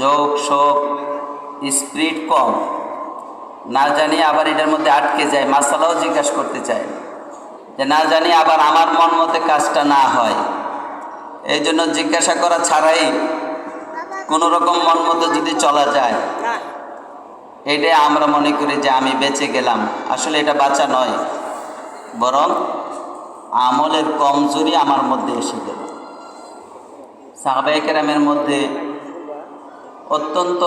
যোগ, শোক স্পিরিট কম। না জানি আবার এটার মধ্যে আটকে যায়, মাসালাও জিজ্ঞাসা করতে চায় যে না জানি আবার আমার মন মতে কাজটা না হয়। এই জন্য জিজ্ঞাসা করা ছাড়াই কোনো রকম মন মতো যদি চলা যায়, এটাই আমরা মনে করি যে আমি বেঁচে গেলাম। আসলে এটা বাঁচা নয়, বরং আমলের কমজোরি আমার মধ্যে এসে গেল। সাহাবাহিকেরামের মধ্যে অত্যন্ত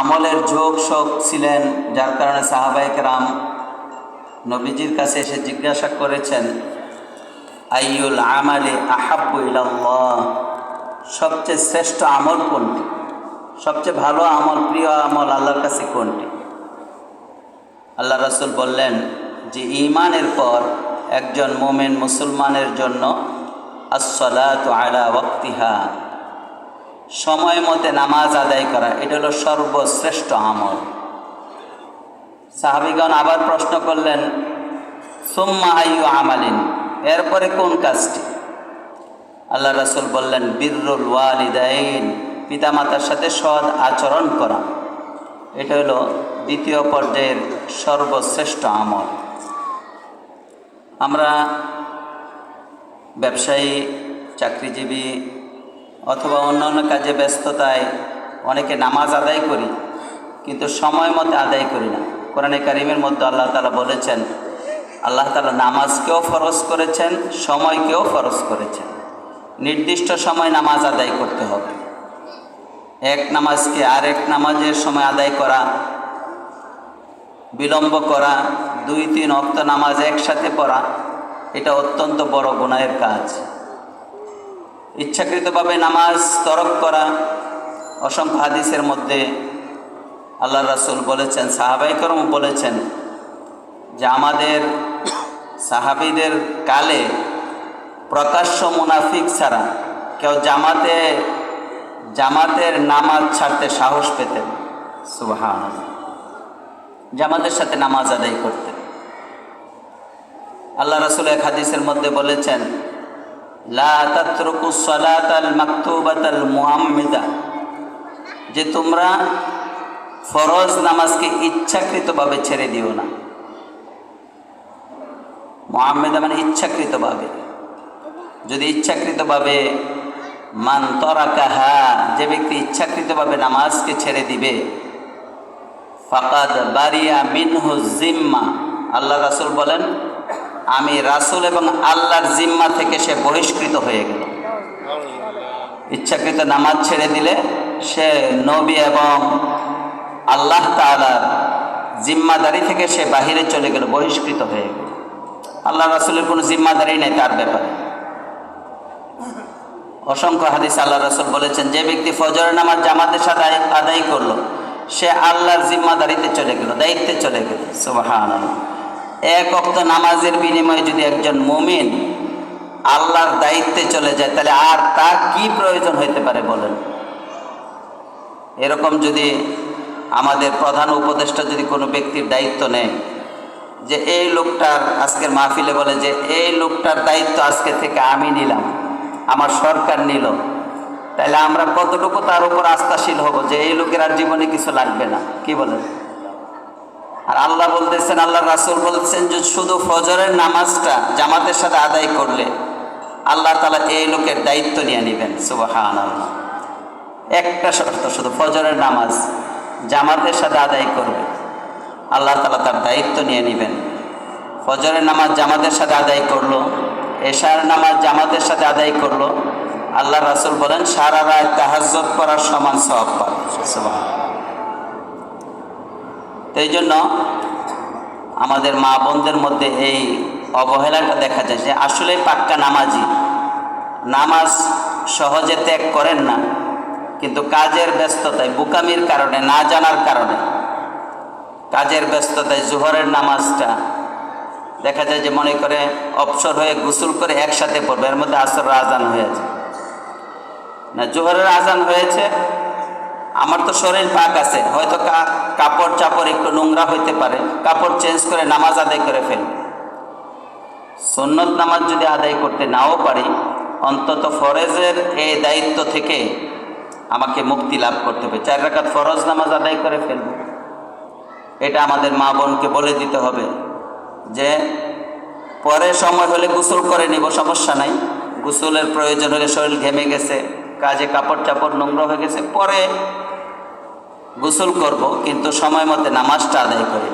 আমলের ঝোঁক শোক ছিলেন, যার কারণে সাহাবাহিকেরাম নবীজির কাছে এসে জিজ্ঞাসা করেছেন আইউল আমালে ইলাল্লাহ? সবচেয়ে শ্রেষ্ঠ আমল কোনটি? সবচেয়ে ভালো আমল, প্রিয় আমল আল্লাহর কাছে কোনটি? আল্লাহ রসুল বললেন, যে ইমানের পর একজন মোমেন মুসলমানের জন্য আসলাত আলা ওক্তিহা সময় মতে নামাজ আদায় করা, এটা হলো সর্বশ্রেষ্ঠ আমল। সাহাবিগণ আবার প্রশ্ন করলেন, সোম্মা আয়ু আমালিন? এরপরে কোন কাজটি? আল্লাহ রসুল বললেন, বীররুল ওয়ালিদাইন। পিতামাতার সাথে সৎ আচরণ করা, এটা হলো দ্বিতীয় পর্যায়ের সর্বশ্রেষ্ঠ আমল। আমরা ব্যবসায়ী, চাকরিজীবী অথবা অন্যান্য কাজে ব্যস্ততায় অনেকে নামাজ আদায় করি, কিন্তু সময় মতো আদায় করি না। কোরআনে কারিমের মধ্যে আল্লাহ তালা বলেছেন, আল্লাহ তালা নামাজকেও ফরজ করেছেন, সময়কেও ফরজ করেছেন। নির্দিষ্ট সময় নামাজ আদায় করতে হবে। এক নামাজকে আরেক নামাজের সময় আদায় করা, বিলম্ব করা দুই তিন অক্ত নামাজ একসাথে পড়া, এটা অত্যন্ত বড় গুণায়ের কাজ। ইচ্ছাকৃতভাবে নামাজ তরক করা অসংখ্য হাদিসের মধ্যে আল্লাহ রাসুল বলেছেন সাহাবাইকরম বলেছেন যে আমাদের সাহাবিদের কালে প্রকাশ্য মুনাফিক ছাড়া কেউ জামাতে, জামাতের নামাজ ছাড়তে সাহস পেতেন। সুবাহান জামাতের সাথে নামাজ আদায় করতেন। আল্লাহ রাসুল এক হাদিসের মধ্যে বলেছেন যে তোমরা ফরজ নামাজকে ইচ্ছাকৃতভাবে ছেড়ে দিও না। মোহাম্মেদা মানে ইচ্ছাকৃতভাবে। যদি ইচ্ছাকৃতভাবে মান তরাকাহা, যে ব্যক্তি ইচ্ছাকৃতভাবে নামাজকে ছেড়ে দিবে, ফাকাদ বারিয়া মিনহু জিম্মা। আল্লাহ রাসুল বলেন আমি রাসুল এবং আল্লাহর জিম্মা থেকে সে বহিষ্কৃত হয়ে গেল। ইচ্ছাকৃত নামাজ ছেড়ে দিলে সে নবী এবং আল্লাহ তালার জিম্মাদারি থেকে সে বাহিরে চলে গেল, বহিষ্কৃত হয়ে গেল। আল্লাহ রাসুলের কোনো জিম্মাদারি নেই তার ব্যাপারে। অসংখ্য হাদিস আল্লাহ রাসুল বলেছেন, যে ব্যক্তি ফজরের নামাজ জামাতের সাথে আদায় করল, সে আল্লাহর জিম্মাদারিতে চলে গেল, দায়িত্বে চলে গেল। সুবাহান এক অক্ত নামাজের বিনিময়ে যদি একজন মুমিন আল্লাহর দায়িত্বে চলে যায়, তাহলে আর তার কি প্রয়োজন হইতে পারে বলেন? এরকম যদি আমাদের প্রধান উপদেষ্টা যদি কোনো ব্যক্তির দায়িত্ব নেয়, যে এই লোকটার আজকের মাহফিলে বলে যে এই লোকটার দায়িত্ব আজকে থেকে আমি নিলাম, আমার সরকার নিল, তাহলে আমরা কতটুকু তার উপর আস্থাশীল হব যে এই লোকের আর জীবনে কিছু লাগবে না? কি বলেন? আর আল্লাহ বলতেছেন, আল্লাহ রাসুল বলছেন যে শুধু ফজরের নামাজটা জামাতের সাথে আদায় করলে আল্লাহ তালা এই লোকের দায়িত্ব নিয়ে নেবেন সুবাহান একটা শর্ত, শুধু ফজরের নামাজ জামাতের সাথে আদায় করবে, আল্লাহ তালা তার দায়িত্ব নিয়ে নেবেন। ফজরের নামাজ জামাতের সাথে আদায় করল, এশার নামাজ জামাতের সাথে আদায় করল, আল্লাহ রাসুল বলেন, সারা রায় তাহাজত করার সমান সব পাবে তো এই জন্য আমাদের মা বোনদের মধ্যে এই অবহেলাটা দেখা যায় যে আসলে পাক্কা নামাজি। নামাজ সহজে ত্যাগ করেন না, কিন্তু কাজের ব্যস্ততায়, বুকামির কারণে, না জানার কারণে কাজের ব্যস্ততায় জোহরের নামাজটা দেখা যায় যে মনে করে অবসর হয়ে গোসল করে একসাথে পড়বে, এর মধ্যে আসর আজান হয়েছে না, জোহরের আজান হয়েছে আমার তো শরীর পাক আছে, হয়তো কাপড় চাপড় একটু নোংরা হইতে পারে, কাপড় চেঞ্জ করে নামাজ আদায় করে ফেল। সন্নত নামাজ যদি আদায় করতে নাও পারি, অন্তত ফরেজের এই দায়িত্ব থেকে আমাকে মুক্তি লাভ করতে হবে। চার রাকাত ফরজ নামাজ আদায় করে ফেলব। এটা আমাদের মা বোনকে বলে দিতে হবে যে, পরে সময় হলে গোসল করে নিব, সমস্যা নাই। গোসলের প্রয়োজন হলে শরীর ঘেমে গেছে, কাজে কাপড় চাপড় নোংরা হয়ে গেছে, পরে গোসল করব, কিন্তু সময় মতে নামাজটা আদায় করে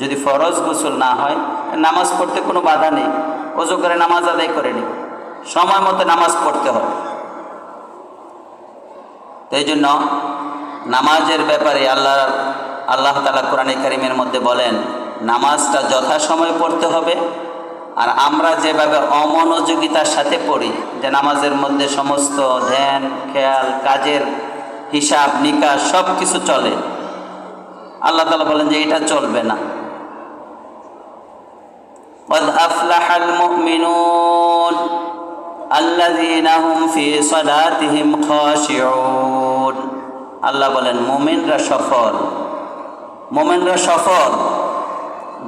যদি ফরজ গোসল না হয়, নামাজ পড়তে কোনো বাধা নেই। অজু করে নামাজ আদায় করে নিব সময় মতো নামাজ পড়তে হবে। তো এই জন্য নামাজের ব্যাপারে আল্লাহ আল্লাহ তালা কোরআন কারিমের মধ্যে বলেন, নামাজটা যথাসময়ে পড়তে হবে। আর আমরা যেভাবে অমনোযোগিতার সাথে পড়ি, যে নামাজের মধ্যে সমস্ত ধ্যান, খেয়াল, কাজের হিসাব নিকাশ সব কিছু চলে আল্লাহ তালা বলেন যে এটা চলবে না قد أفلح المؤمنون الذين هم في صلاتهم خاشعون আল্লাহ বলেন মোমেনরা সফল মোমেনরা সফল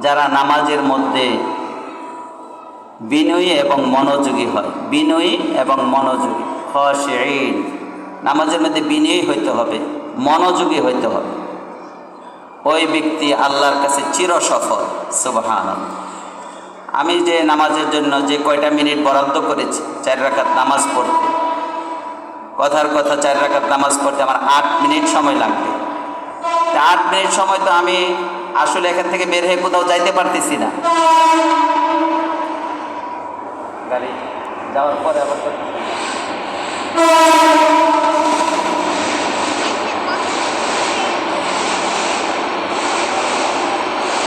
যারা নামাজের মধ্যে বিনয়ী এবং মনোযোগী হয় বিনয়ী এবং মনোযোগী খসিন নামাজের মধ্যে বিনয়ী হইতে হবে, মনোযোগী হইতে হবে। ওই ব্যক্তি আল্লাহর কাছে চির সফল সুবহান আমি যে নামাজের জন্য যে কয়টা মিনিট বরাদ্দ করেছি, চার রাকাত নামাজ পড়তে, কথার কথা চার রাকাত নামাজ পড়তে আমার আট মিনিট সময় লাগবে। আট মিনিট সময় তো আমি আসলে এখান থেকে বের হয়ে কোথাও যাইতে পারতেছি না। গাড়ি যাওয়ার পরে আবার